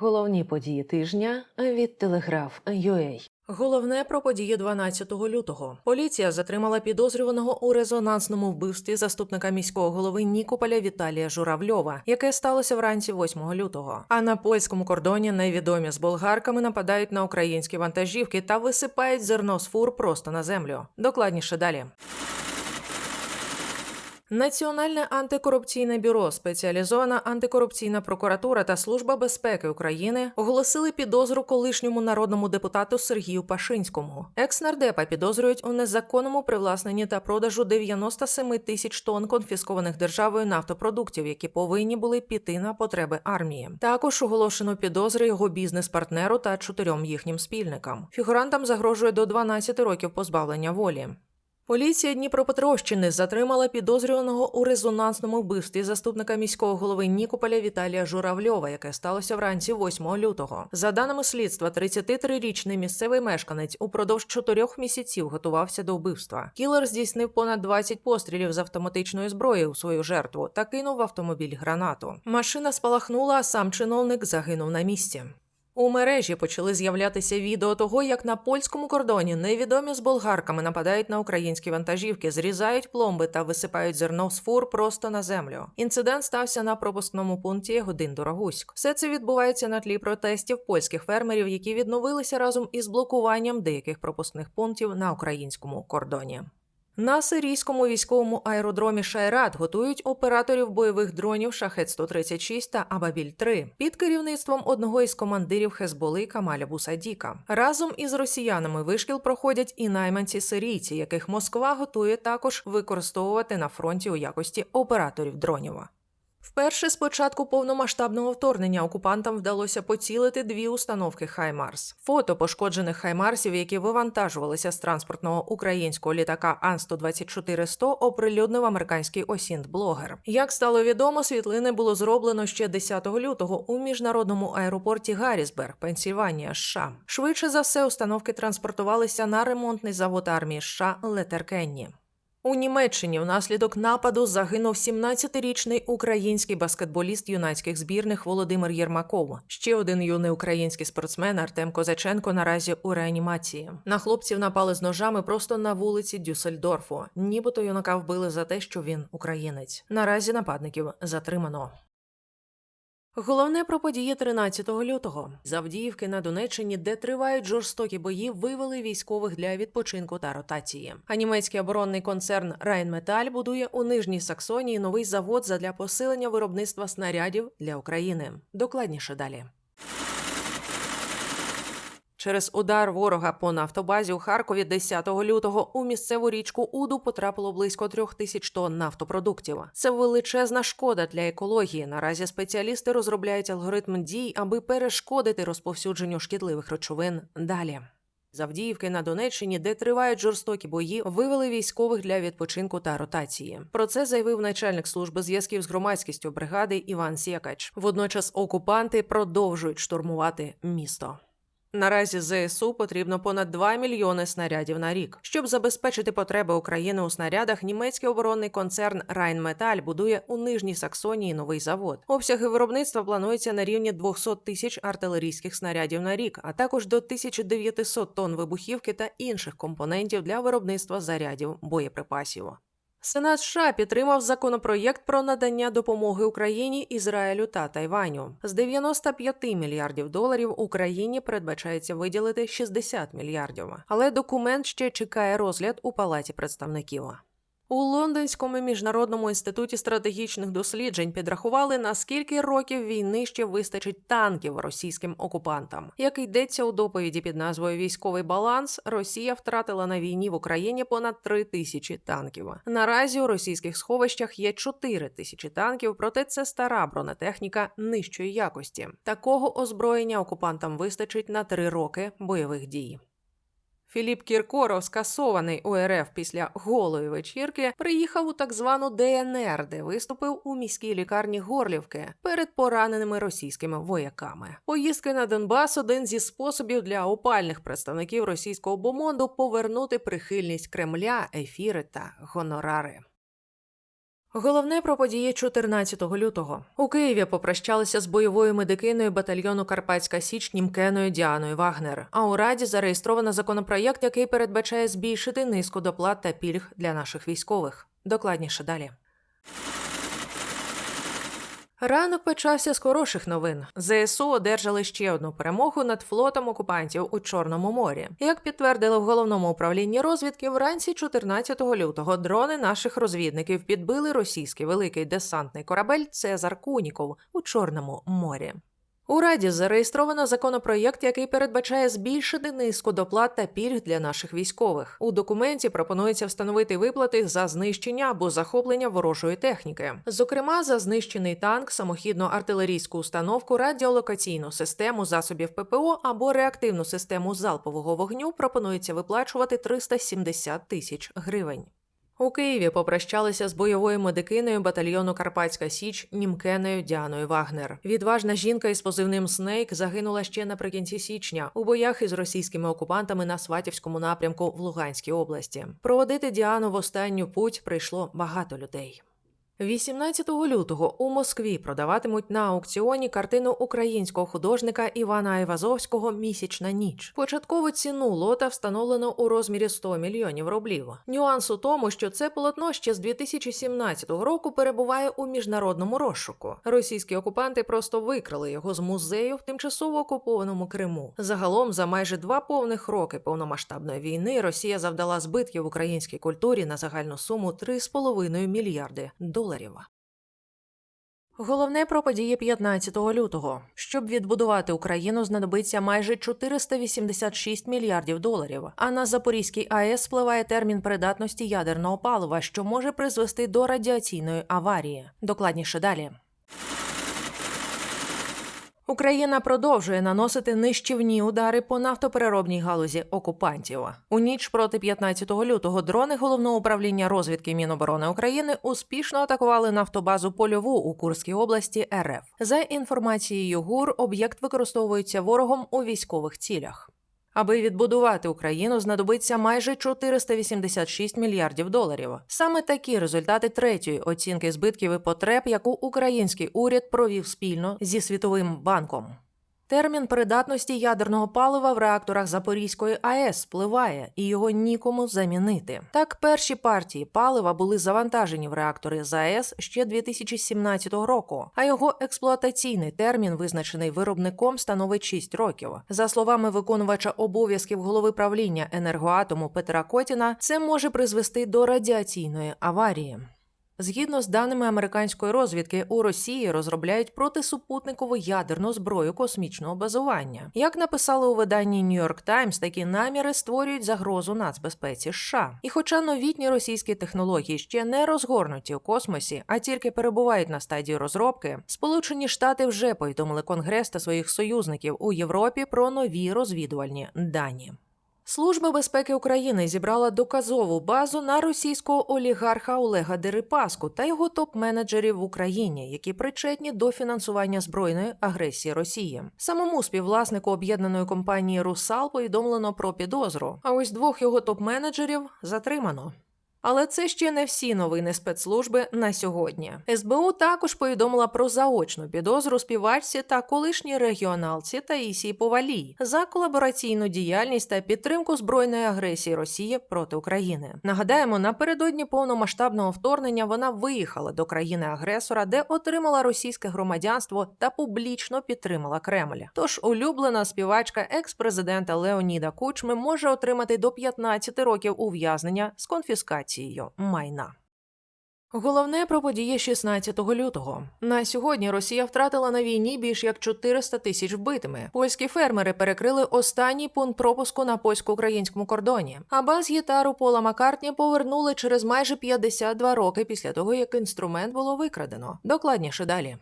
Головні події тижня від Телеграф.UA. Головне про події 12 лютого. Поліція затримала підозрюваного у резонансному вбивстві заступника міського голови Нікополя Віталія Журавльова, яке сталося вранці 8 лютого. А на польському кордоні невідомі з болгарками нападають на українські вантажівки та висипають зерно з фур просто на землю. Докладніше далі. Національне антикорупційне бюро, спеціалізована антикорупційна прокуратура та служба безпеки України оголосили підозру колишньому народному депутату Сергію Пашинському. Екс-нардепа підозрюють у незаконному привласненні та продажу 97 тисяч тонн конфіскованих державою нафтопродуктів, які повинні були піти на потреби армії. Також оголошено підозри його бізнес-партнеру та чотирьом їхнім спільникам. Фігурантам загрожує до 12 років позбавлення волі. Поліція Дніпропетровщини затримала підозрюваного у резонансному вбивстві заступника міського голови Нікополя Віталія Журавльова, яке сталося вранці 8 лютого. За даними слідства, 33-річний місцевий мешканець упродовж чотирьох місяців готувався до вбивства. Кілер здійснив понад 20 пострілів з автоматичної зброї у свою жертву та кинув в автомобіль гранату. Машина спалахнула, а сам чиновник загинув на місці. У мережі почали з'являтися відео того, як на польському кордоні невідомі з болгарками нападають на українські вантажівки, зрізають пломби та висипають зерно з фур просто на землю. Інцидент стався на пропускному пункті годин Дорогуськ. Все це відбувається на тлі протестів польських фермерів, які відновилися разом із блокуванням деяких пропускних пунктів на українському кордоні. На сирійському військовому аеродромі Шайрат готують операторів бойових дронів Шахет 136 та Абабіль 3 під керівництвом одного із командирів Хезболи Камаля Бусадіка. Разом із росіянами вишкіл проходять і найманці сирійці, яких Москва готує також використовувати на фронті у якості операторів дронів. Вперше з початку повномасштабного вторгнення окупантам вдалося поцілити дві установки Хаймарс. Фото пошкоджених Хаймарсів, які вивантажувалися з транспортного українського літака Ан-124-100, оприлюднив американський осінт-блогер. Як стало відомо, світлини було зроблено ще 10 лютого у міжнародному аеропорті Гаррісберг, Пенсільванія, США. Швидше за все, установки транспортувалися на ремонтний завод армії США Летеркенні. У Німеччині внаслідок нападу загинув 17-річний український баскетболіст юнацьких збірних Володимир Єрмаков. Ще один юний український спортсмен Артем Козаченко наразі у реанімації. На хлопців напали з ножами просто на вулиці Дюссельдорфу. Нібито юнака вбили за те, що він українець. Наразі нападників затримано. Головне про події 13 лютого. З Авдіївки на Донеччині, де тривають жорстокі бої, вивели військових для відпочинку та ротації. А німецький оборонний концерн Райнметаль будує у Нижній Саксонії новий завод задля посилення виробництва снарядів для України. Докладніше далі. Через удар ворога по нафтобазі у Харкові 10 лютого у місцеву річку Уду потрапило близько трьох тисяч тонн нафтопродуктів. Це величезна шкода для екології. Наразі спеціалісти розробляють алгоритм дій, аби перешкодити розповсюдженню шкідливих речовин далі. З Авдіївки на Донеччині, де тривають жорстокі бої, вивели військових для відпочинку та ротації. Про це заявив начальник служби зв'язків з громадськістю бригади Іван Сєкач. Водночас окупанти продовжують штурмувати місто. Наразі ЗСУ потрібно понад 2 мільйони снарядів на рік. Щоб забезпечити потреби України у снарядах, німецький оборонний концерн Райнметаль будує у Нижній Саксонії новий завод. Обсяги виробництва плануються на рівні 200 тисяч артилерійських снарядів на рік, а також до 1900 тонн вибухівки та інших компонентів для виробництва зарядів боєприпасів. Сенат США підтримав законопроєкт про надання допомоги Україні, Ізраїлю та Тайваню. З 95 мільярдів доларів Україні передбачається виділити 60 мільярдів. Але документ ще чекає розгляд у палаті представників. У Лондонському міжнародному інституті стратегічних досліджень підрахували, на скільки років війни ще вистачить танків російським окупантам. Як йдеться у доповіді під назвою Військовий баланс, Росія втратила на війні в Україні понад 3 тисячі танків. Наразі у російських сховищах є 4 тисячі танків, проте це стара бронетехніка нижчої якості. Такого озброєння окупантам вистачить на 3 роки бойових дій. Філіп Кіркоров, скасований у РФ після голої вечірки, приїхав у так звану ДНР, де виступив у міській лікарні Горлівки перед пораненими російськими вояками. Поїздки на Донбас один зі способів для опальних представників російського бомонду повернути прихильність Кремля, ефіри та гонорари. Головне про події 14 лютого. У Києві попрощалися з бойовою медикиною батальйону Карпатська Січ Німкеною Діаною Вагнер. А у Раді зареєстровано законопроєкт, який передбачає збільшити низку доплат та пільг для наших військових. Докладніше далі. Ранок почався з хороших новин. ЗСУ одержали ще одну перемогу над флотом окупантів у Чорному морі. Як підтвердили в головному управлінні розвідки, вранці 14 лютого дрони наших розвідників підбили російський великий десантний корабель Цезар Куніков у Чорному морі. У Раді зареєстровано законопроєкт, який передбачає збільшити низку доплат та пільг для наших військових. У документі пропонується встановити виплати за знищення або захоплення ворожої техніки, зокрема за знищений танк, самохідну артилерійську установку, радіолокаційну систему засобів ППО або реактивну систему залпового вогню. Пропонується виплачувати 370 тисяч гривень. У Києві попрощалися з бойовою медикиною батальйону Карпатська Січ Німкеною Діаною Вагнер. Відважна жінка із позивним Снейк загинула ще наприкінці січня у боях із російськими окупантами на Сватівському напрямку в Луганській області. Проводити Діану в останню путь прийшло багато людей. 18 лютого у Москві продаватимуть на аукціоні картину українського художника Івана Айвазовського Місячна ніч. Початкову ціну лота встановлено у розмірі 100 мільйонів рублів. Нюанс у тому, що це полотно ще з 2017 року перебуває у міжнародному розшуку. Російські окупанти просто викрали його з музею в тимчасово окупованому Криму. Загалом, за майже два повних роки повномасштабної війни, Росія завдала збитків українській культурі на загальну суму 3,5 мільярди доларів. Головне про події 15 лютого. Щоб відбудувати Україну, знадобиться майже 486 мільярдів доларів. А на Запорізькій АЕС спливає термін придатності ядерного палива, що може призвести до радіаційної аварії. Докладніше далі. Україна продовжує наносити нищівні удари по нафтопереробній галузі окупантів. У ніч проти 15 лютого дрони головного управління розвідки Міноборони України успішно атакували нафтобазу польову у Курській області РФ. За інформацією ГУР, об'єкт використовується ворогом у військових цілях. Аби відбудувати Україну, знадобиться майже 486 мільярдів доларів. Саме такі результати третьої оцінки збитків і потреб, яку український уряд провів спільно зі Світовим банком. Термін придатності ядерного палива в реакторах Запорізької АЕС спливає, і його нікому замінити. Так, перші партії палива були завантажені в реактори ЗАЕС ще 2017 року, а його експлуатаційний термін, визначений виробником, становить 6 років. За словами виконувача обов'язків голови правління енергоатому Петра Котіна, це може призвести до радіаційної аварії. Згідно з даними американської розвідки, у Росії розробляють протисупутникову ядерну зброю космічного базування. Як написали у виданні New York Times, такі наміри створюють загрозу нацбезпеці США. І хоча новітні російські технології ще не розгорнуті у космосі, а тільки перебувають на стадії розробки, Сполучені Штати вже повідомили Конгрес та своїх союзників у Європі про нові розвідувальні дані. Служба безпеки України зібрала доказову базу на російського олігарха Олега Дерипаску та його топ-менеджерів в Україні, які причетні до фінансування збройної агресії Росії. Самому співвласнику об'єднаної компанії Русал повідомлено про підозру. А ось двох його топ-менеджерів затримано. Але це ще не всі новини спецслужби на сьогодні. СБУ також повідомила про заочну підозру співачці та колишній регіоналці Таїсії Повалій за колабораційну діяльність та підтримку збройної агресії Росії проти України. Нагадаємо, напередодні повномасштабного вторгнення вона виїхала до країни-агресора, де отримала російське громадянство та публічно підтримала Кремль. Тож улюблена співачка екс-президента Леоніда Кучми може отримати до 15 років ув'язнення з конфіскацією майна. Головне про події 16 лютого. На сьогодні Росія втратила на війні більш як 400 тисяч вбитими. Польські фермери перекрили останній пункт пропуску на польсько-українському кордоні. А бас-гітару Пола Маккартні повернули через майже 52 роки після того, як інструмент було викрадено. Докладніше далі.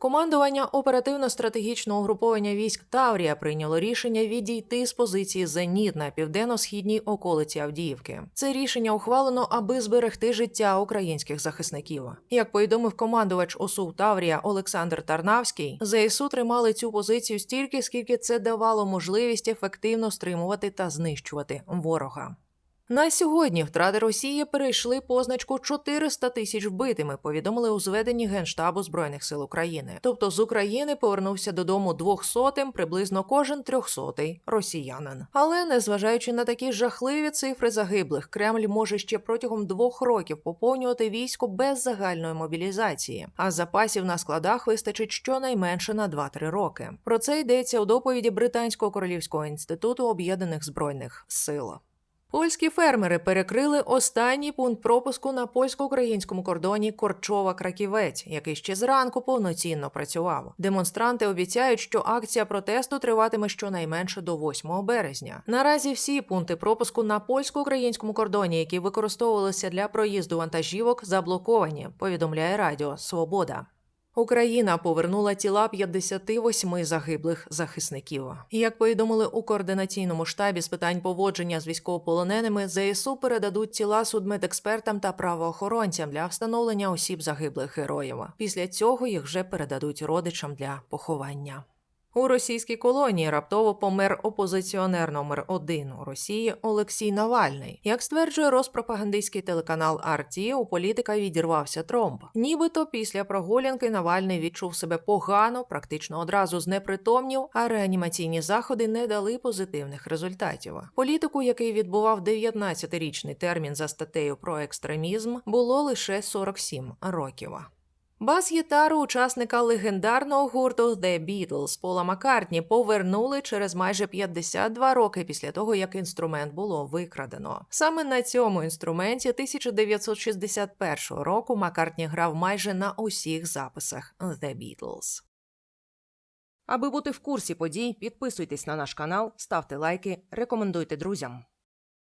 Командування оперативно-стратегічного угруповання військ Таврія прийняло рішення відійти з позиції Зеніт на південно-східній околиці Авдіївки. Це рішення ухвалено, аби зберегти життя українських захисників. Як повідомив командувач ОСУ Таврія Олександр Тарнавський, ЗСУ тримали цю позицію стільки, скільки це давало можливість ефективно стримувати та знищувати ворога. На сьогодні втрати Росії перейшли позначку 400 тисяч вбитими. Повідомили у зведенні Генштабу збройних сил України. Тобто з України повернувся додому двохсотим, приблизно кожен трьохсотий росіянин. Але незважаючи на такі жахливі цифри загиблих, Кремль може ще протягом двох років поповнювати військо без загальної мобілізації, а запасів на складах вистачить щонайменше на 2-3 роки. Про це йдеться у доповіді Британського королівського інституту об'єднаних збройних сил. Польські фермери перекрили останній пункт пропуску на польсько-українському кордоні Корчова-Краківець, який ще зранку повноцінно працював. Демонстранти обіцяють, що акція протесту триватиме щонайменше до 8 березня. Наразі всі пункти пропуску на польсько-українському кордоні, які використовувалися для проїзду вантажівок, заблоковані. Повідомляє Радіо Свобода. Україна повернула тіла 58 загиблих захисників. Як повідомили у координаційному штабі з питань поводження з військовополоненими, ЗСУ передадуть тіла судмедекспертам та правоохоронцям для встановлення осіб загиблих героїв. Після цього їх вже передадуть родичам для поховання. У російській колонії раптово помер опозиціонер номер один у Росії Олексій Навальний. Як стверджує розпропагандистський телеканал RT, у політика відірвався тромб. Нібито після прогулянки Навальний відчув себе погано, практично одразу знепритомнів, а реанімаційні заходи не дали позитивних результатів. Політику, який відбував 19-річний термін за статтею про екстремізм, було лише 47 років. Бас-гітару учасника легендарного гурту The Beatles Пола Маккартні повернули через майже 52 роки після того, як інструмент було викрадено. Саме на цьому інструменті 1961 року Маккартні грав майже на усіх записах The Beatles. Аби бути в курсі подій, підписуйтесь на наш канал, ставте лайки, рекомендуйте друзям.